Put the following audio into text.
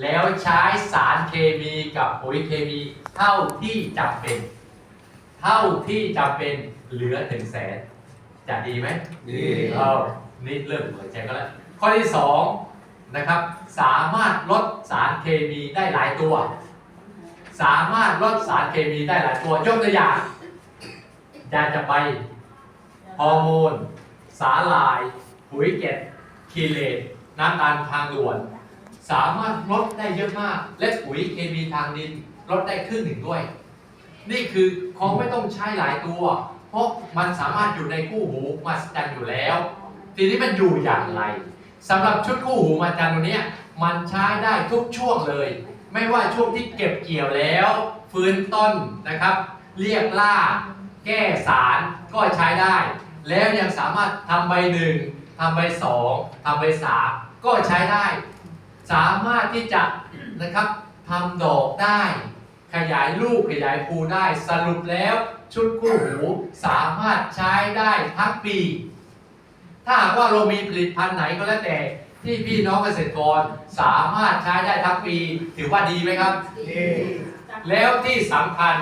แล้วใช้สารเคมีกับปุ๋ยเคมีเท่าที่จำเป็น เท่าที่จำเป็นเหลือหนึ่งแสนจะดีไหมดีเอานี่เริ่มเปิดใจก็แล้ว ข้อที่สองนะครับ สามารถลดสารเคมีได้หลายตัว สามารถลดสารเคมีได้หลายตัวยกตัวอย่างยาจะไปฮอร์โมน สาลาย ปุ๋ยเกล็ดคีเลตน้ำตาลทางด่วน สามารถลดได้เยอะมาก และปุ๋ยเคมีทางดินลดได้ครึ่งหนึ่งด้วย นี่คือของไม่ต้องใช้หลายตัว เพราะมันสามารถอยู่ในคู่หูมาสจันอยู่แล้ว ทีนี้มันอยู่อย่างไรสำหรับชุดคู่หูมาจันตัวนี้มันใช้ได้ทุกช่วงเลย ไม่ว่าช่วงที่เก็บเกี่ยวแล้ว ฟื้นต้นนะครับ เรียกล่า แก้สารก็ใช้ได้ แล้วยังสามารถทำใบหนึ่งทำใบสองทำใบสามก็ใช้ได้ สามารถที่จะนะครับทำดอกได้ ขยายลูกขยายภูได้สรุปแล้วชุดคู่หูสามารถใช้ได้ทั้งปี ถ้าหากว่าเรามีผลิตภัณฑ์ไหนก็แล้วแต่ที่พี่น้องเกษตรกรสามารถใช้ได้ทั้งปี ถือว่าดีไหมครับดีแล้วที่สำคัญ